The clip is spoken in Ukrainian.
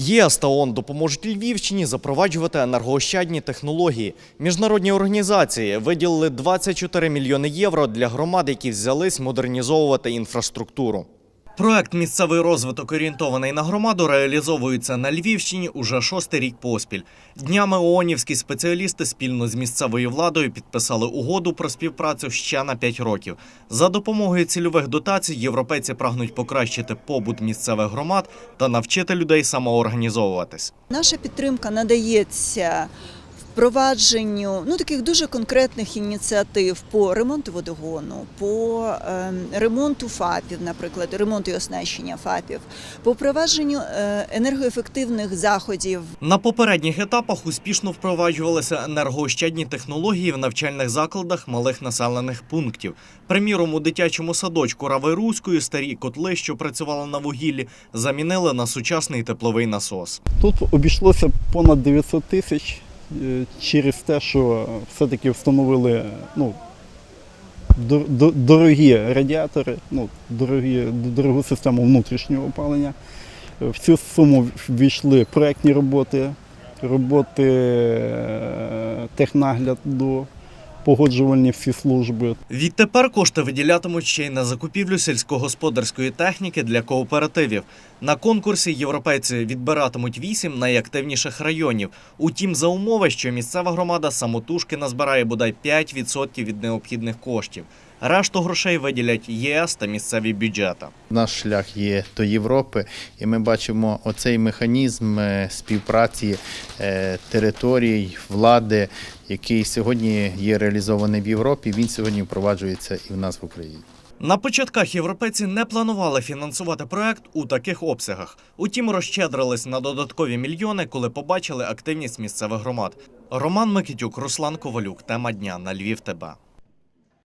ЄС та ООН допоможуть Львівщині запроваджувати енергоощадні технології. Міжнародні організації виділили 24 мільйони євро для громад, які взялись модернізовувати інфраструктуру. Проект Місцевий розвиток орієнтований на громаду реалізовується на Львівщині уже шостий рік поспіль. Днями ООНівські спеціалісти спільно з місцевою владою підписали угоду про співпрацю ще на 5 років. За допомогою цільових дотацій європейці прагнуть покращити побут місцевих громад та навчити людей самоорганізовуватись. Наша підтримка надається впровадженню ну таких дуже конкретних ініціатив по ремонту водогону, по е, ремонту ФАПів, наприклад, ремонту і оснащення ФАПів, по впровадженню е, енергоефективних заходів На попередніх етапах успішно впроваджувалися енергоощадні технології в навчальних закладах малих населених пунктів. Приміром, у дитячому садочку Равируської старі котли, що працювали на вугіллі, замінили на сучасний тепловий насос. Тут обійшлося понад 900 тисяч через те, що все-таки встановили ну, дор- дор- дорогі радіатори, ну, дорогі, дорогу систему внутрішнього опалення. Е, В цю суму ввійшли проектні роботи, роботи е, технагляду, погоджувальні всі служби. Відтепер кошти виділятимуть ще й на закупівлю сільськогосподарської техніки для кооперативів. На конкурсі європейці відбиратимуть вісім найактивніших районів. Утім, за умови, що місцева громада самотужки назбирає бодай 5% від необхідних коштів. Решту грошей виділять ЄС та місцеві бюджети. Наш шлях є до Європи, і ми бачимо оцей механізм е, співпраці е, територій, влади, який сьогодні є реалізований в Європі. Він сьогодні впроваджується і в нас в Україні. На початках європейці не планували фінансувати проект у таких обсягах. Утім, розщедрились на додаткові мільйони, коли побачили активність місцевих громад. Роман Микитюк, Руслан Ковалюк. Тема дня на Львів. ТБ.